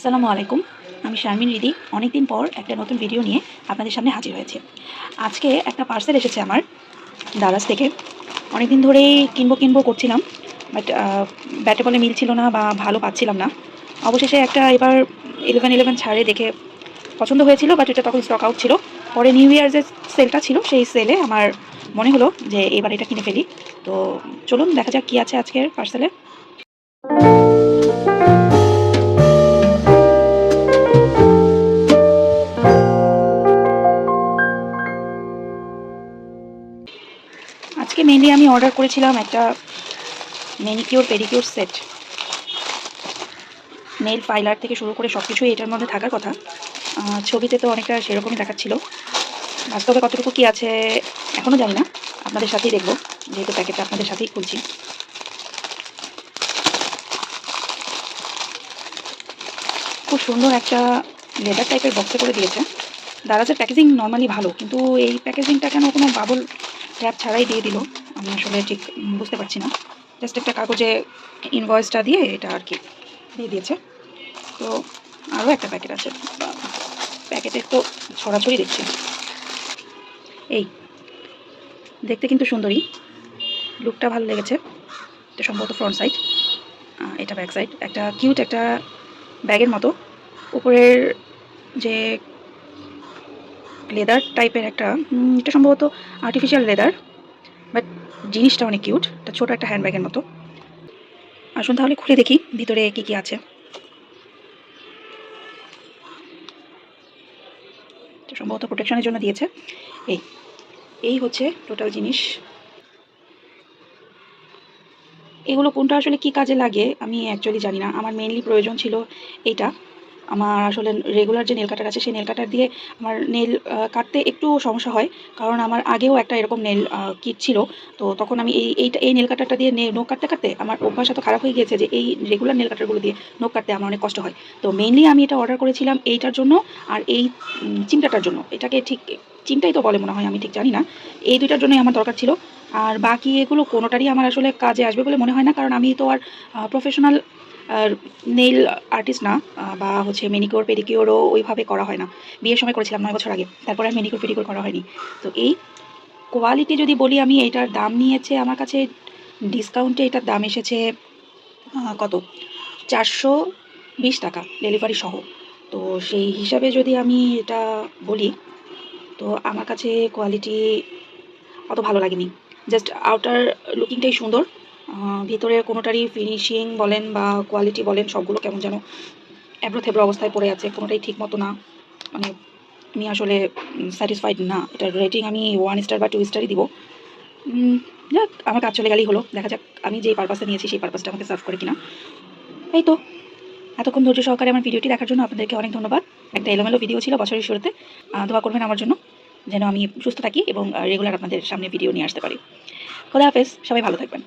আসসালামু আলাইকুম, আমি শারমিন রিদি। অনেকদিন পর একটা নতুন ভিডিও নিয়ে আপনাদের সামনে হাজির হয়েছে। আজকে একটা পার্সেল এসেছে আমার দারাজ থেকে। অনেকদিন ধরেই কিনবো কিনবো করছিলাম বাট ব্যাটে বলে মিল ছিল না বা ভালো পাচ্ছিলাম না। অবশেষে একটা এবার ইলেভেন ইলেভেন ছাড়ে দেখে পছন্দ হয়েছিল বাট এটা তখন স্টক আউট ছিল। পরে নিউ ইয়ার যে সেলটা ছিল, সেই সেলে আমার মনে হলো যে এবার এটা কিনে ফেলি। তো চলুন, দেখা যাক কী আছে আজকের পার্সেলে আজকে মেনলি আমি অর্ডার করেছিলাম একটা manicure pedicure set nail filer থেকে শুরু করে সব কিছুই এটার মধ্যে থাকার কথা। ছবিতে তো অনেকটা সেরকমই দেখাচ্ছিল। বাস্তবে কতটুকু কি আছে এখনও জানি না। আপনাদের সাথেই দেখব, যেহেতু প্যাকেটটা আপনাদের সাথেই খুলছি। খুব সুন্দর একটা লেদার টাইপের বক্সে করে দিয়েছে। দারাজের প্যাকেজিং নর্মালি ভালো, কিন্তু এই প্যাকেজিংটা কেন কোনো বাবল ট্যাপ ছাড়াই দিয়ে দিল। আমি আসলে ঠিক বুঝতে পারছি না। জাস্ট একটা কাগজে ইনভয়েসটা দিয়ে এটা আর কি দিয়ে দিয়েছে। তো আরও একটা প্যাকেট আছে। প্যাকেটে তো ছড়াছড়ি দেখছি। এই, দেখতে কিন্তু সুন্দরী। লুকটা ভালো লেগেছে। এটা সম্ভবত ফ্রন্ট সাইড এটা ব্যাক সাইড একটা কিউট একটা ব্যাগের মতো। উপরের যে লেদার টাইপের একটা এটা সম্ভবত আর্টিফিশিয়াল লেদার বাট জিনিসটা অনেক কিউট এটা ছোটো একটা হ্যান্ডব্যাগের মতো। আসুন তাহলে খুলে দেখি ভিতরে কি কি আছে। এটা সম্ভবত প্রোটেকশনের জন্য দিয়েছে। এই এই হচ্ছে টোটাল জিনিস। এগুলো কোনটা আসলে কি কাজে লাগে, আমি অ্যাকচুয়ালি জানি না। আমার মেনলি প্রয়োজন ছিল এইটা। আমার আসলে রেগুলার যে নেল কাটার আছে, সেই নেল কাটার দিয়ে আমার নেল কাটতে একটু সমস্যা হয়। কারণ আমার আগেও একটা এরকম নেল কিট ছিল। তো তখন আমি এই এইটা এই নেল কাটারটা দিয়ে নখ কাটতে কাটতে আমার অভ্যাস এত খারাপ হয়ে গিয়েছে যে এই রেগুলার নেল কাটারগুলো দিয়ে নখ কাটতে আমার অনেক কষ্ট হয়। তো মেইনলি আমি এটা অর্ডার করেছিলাম এইটার জন্য আর এই চিমটাটার জন্য। এটাকে ঠিক, চিমটাই তো বলে মনে হয়, আমি ঠিক জানি না। এই দুইটার জন্যই আমার দরকার ছিল। আর বাকি এগুলো কোনোটারই আমার আসলে কাজে আসবে বলে মনে হয় না। কারণ আমি তো আর প্রফেশনাল নেইল আর্টিস্ট না বা হচ্ছে মেনিকিওর পেডিকিওরও ওইভাবে করা হয় না। বিয়ের সময় করেছিলাম নয় বছর আগে, তারপরে আর মেনিকিওর পেডিকিওর করা হয়নি। তো এই কোয়ালিটি যদি বলি আমি, এটার দাম নিয়েছে আমার কাছে ডিসকাউন্টে এটার দাম এসেছে কত? চারশো বিশ টাকা ডেলিভারি সহ। তো সেই হিসাবে যদি আমি এটা বলি, তো আমার কাছে কোয়ালিটি অত ভালো লাগেনি। জাস্ট আউটার লুকিংটাই সুন্দর। ভিতরের কোনোটারই ফিনিশিং বলেন বা কোয়ালিটি বলেন, সবগুলো কেমন যেন এবড়ো থেবড়ো অবস্থায় পড়ে আছে, কোনোটাই ঠিক মতো না। মানে আমি আসলে স্যাটিসফাইড না। এটার রেটিং আমি ওয়ান স্টার বা টু স্টারই দিব। যাক, আমার কাজ চলে গেলেই হলো। দেখা যাক, আমি যেই পারপাসে নিয়েছি, সেই পারপাসটা আমাকে সার্ভ করে কিনা। এই তো। এতক্ষণ ধৈর্য সহকারে আমার ভিডিওটি দেখার জন্য আপনাদেরকে অনেক ধন্যবাদ। একটা এলোমেলো ভিডিও ছিল বছরের শুরুতে। দোয়া করবেন আমার জন্য, যেন আমি সুস্থ থাকি এবং রেগুলার আপনাদের সামনে ভিডিও নিয়ে আসতে পারি। খোদা হাফেজ, সবাই ভালো থাকবেন।